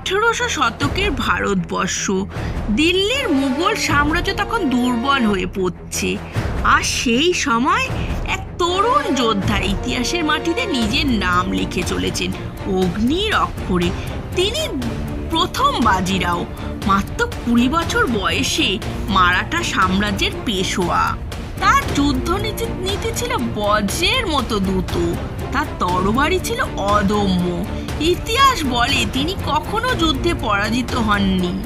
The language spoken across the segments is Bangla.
আঠেরোশো শতকের ভারতবর্ষ। দিল্লির মুঘল সাম্রাজ্য তখন দুর্বল হয়ে পড়ছে। আর সেই সময় এক তরুণ যোদ্ধা ইতিহাসের মাটিতে নিজের নাম লিখে চলেছেন অগ্নির অক্ষরে। তিনি প্রথম বাজিরাও, মাত্র কুড়ি বছর বয়সে মারাঠা সাম্রাজ্যের পেশোয়া। তার যুদ্ধ নীতি নীতি ছিল বজ্রের মতো দ্রুত। তার তরবারি ছিল অদম্য। ইতিহাস বলে তিনি কখনো যুদ্ধে পরাজিত হননি।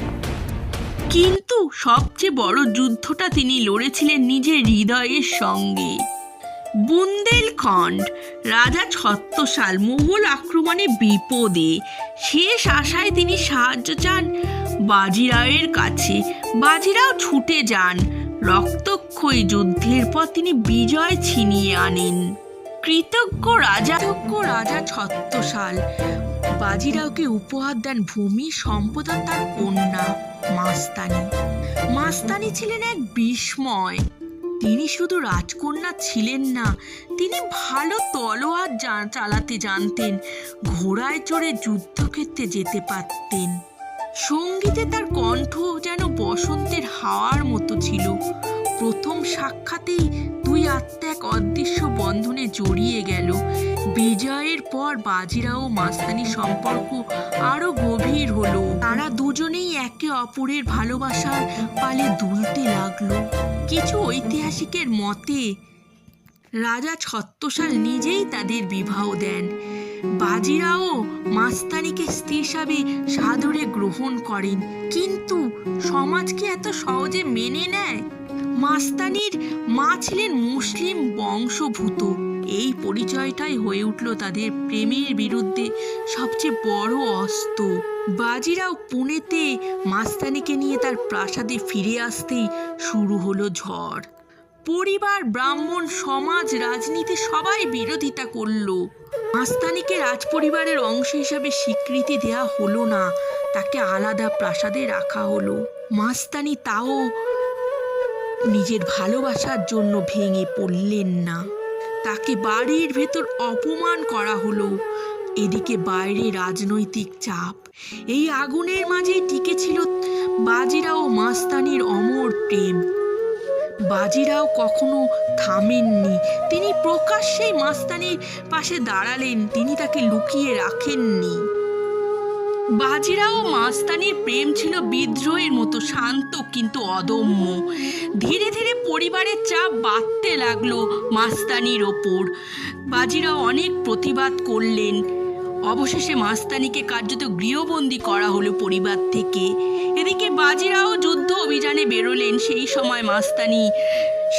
কিন্তু সবচেয়ে বড় যুদ্ধটা তিনি লড়েছিলেন নিজের হৃদয়ের সঙ্গে। বুন্দেলখণ্ড, রাজা ছত্রসাল মুঘল আক্রমণে বিপদে। শেষ আশায় তিনি সাহায্য চান বাজিরাওয়ের কাছে। বাজিরাও ছুটে যান। রক্তক্ষয়ী যুদ্ধের পর তিনি বিজয় ছিনিয়ে আনেন। কৃতজ্ঞ রাজা রাজা বাজিরাওকে উপহার দেন ভূমি সম্পদ তার কন্যা মাস্তানি। মাস্তানি ছিলেন এক বিস্ময়। তিনি শুধু রাজকন্যা ছিলেন না, তিনি ভালো তলোয়ার চালাতে জানতেন, ঘোড়ায় চড়ে যুদ্ধক্ষেত্রে যেতে পারতেন। সঙ্গীতে তার কণ্ঠ যেন বসন্তের হাওয়ার মতো ছিল। প্রথম সাক্ষাতেই আত্মা এক অদৃশ্য বন্ধনে জড়িয়ে গেল। বিজয়ের পর বাজিরাও ও মাস্তানি সম্পর্ক আরও গভীর হলো। তারা দুজনেই একে অপরের ভালোবাসার পালে দুলতে লাগল। কিছু ঐতিহাসিকের মতে, রাজা ছত্রসাল নিজেই তাদের বিবাহ দেন। বাজিরাও মাস্তানিকে স্ত্রী হিসাবে সাদরে গ্রহণ করেন। কিন্তু সমাজ কি এত সহজে মেনে নেয়? মাস্তানির মা ছিলেন মুসলিম বংশভূত। এই পরিচয়টাই হয়ে উঠল তাদের প্রেমের বিরুদ্ধে সবচেয়ে বড় অস্ত্র। বাজিরাও পুনেতে মাস্তানিকে নিয়ে তার প্রাসাদে ফিরে আসতেই শুরু হলো ঝড়। পরিবার, ব্রাহ্মণ, সমাজ, রাজনীতি সবাই বিরোধিতা করল। মাস্তানিকে রাজপরিবারের অংশ হিসাবে স্বীকৃতি দেয়া হলো না, তাকে আলাদা প্রাসাদে রাখা হলো। মাস্তানি তাও নিজের ভালোবাসার জন্য ভেঙে পড়লেন না। তাকে বাড়ির ভেতর অপমান করা হলো। এদিকে বাইরে রাজনৈতিক চাপ। এই আগুনের মাঝেই টিকে ছিল বাজিরাও মাস্তানির অমর প্রেম। বাজিরাও কখনো থামেননি। তিনি প্রকাশ্যেই মাস্তানির পাশে দাঁড়ালেন। তিনি তাকে লুকিয়ে রাখেননি। বাজিরাও মাস্তানির প্রেম ছিল বিদ্রোহের মতো শান্ত কিন্তু অদম্য। ধীরে ধীরে পরিবারের চাপ বাড়তে লাগল মাস্তানির ওপর। বাজিরাও অনেক প্রতিবাদ করলেন। অবশেষে মাস্তানিকে কার্যত গৃহবন্দী করা হলো পরিবার থেকে। এদিকে বাজিরাও যুদ্ধ অভিযানে বেরোলেন, সেই সময় মাস্তানি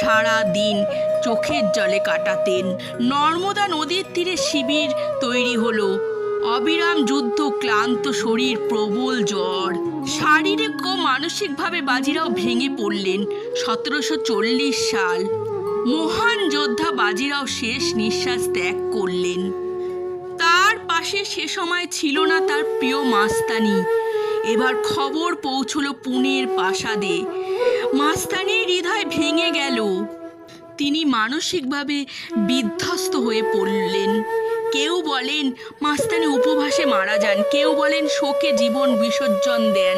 সারা দিন চোখের জলে কাটাতেন। নর্মদা নদীর তীরে শিবির তৈরি হলো। অবিরাম যুদ্ধ, ক্লান্ত শরীর, প্রবল জ্বর। শারীরিক ও মানসিকভাবে বাজিরাও ভেঙে পড়লেন সতেরোশো চল্লিশ সাল। মহান যোদ্ধা বাজিরাও শেষ নিঃশ্বাস ত্যাগ করলেন। তার পাশে সে সময় ছিল না তার প্রিয় মাস্তানি। এবার খবর পৌঁছলো পুনের প্রাসাদে। মাস্তানির হৃদয় ভেঙে গেল। তিনি মানসিকভাবে বিধ্বস্ত হয়ে পড়লেন। কেউ বলেন মাস্তানি উপবাসে মারা যান, কেউ বলেন শোকে জীবন বিসর্জন দেন।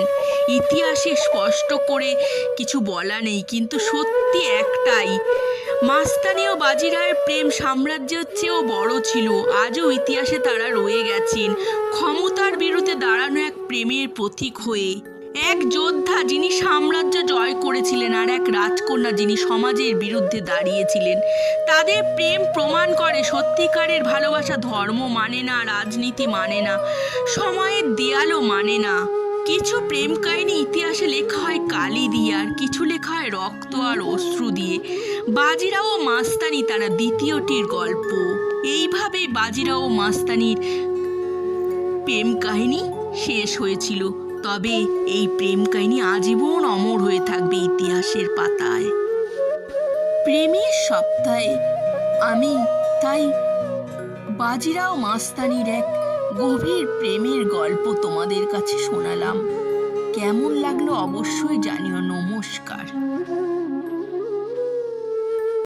ইতিহাসে স্পষ্ট করে কিছু বলা নেই, কিন্তু সত্যি একটাই, মাস্তানি ও বাজিরায়ের প্রেম সাম্রাজ্যের চেয়েও বড় ছিল। আজও ইতিহাসে তারা রয়ে গেছেন, ক্ষমতার বিরুদ্ধে দাঁড়ানো এক প্রেমের প্রতীক হয়ে। এক যোদ্ধা যিনি সাম্রাজ্য জয় করেছিলেন আর এক রাজকন্যা যিনি সমাজের বিরুদ্ধে দাঁড়িয়েছিলেন, তাদের প্রেম প্রমাণ করে সত্যিকারের ভালোবাসা ধর্ম মানে না, রাজনীতি মানে না, সময়ের দেয়ালও মানে না। কিছু প্রেম কাহিনী ইতিহাসে লেখা হয় কালি দিয়ে আর কিছু লেখা হয় রক্ত আর অশ্রু দিয়ে। বাজিরাও ও মাস্তানি তারা দ্বিতীয়টির গল্প। এইভাবেই বাজিরাও ও মাস্তানির প্রেম কাহিনী শেষ হয়েছিল। তবে এই প্রেম কাহিনী আজীবন অমর হয়ে থাকবে ইতিহাসের পাতায়। প্রেমের সপ্তাহে আমি তাই বাজিরাও মাস্তানির এক গভীর প্রেমের গল্প তোমাদের কাছে শোনালাম। কেমন লাগল অবশ্যই জানিও। নমস্কার।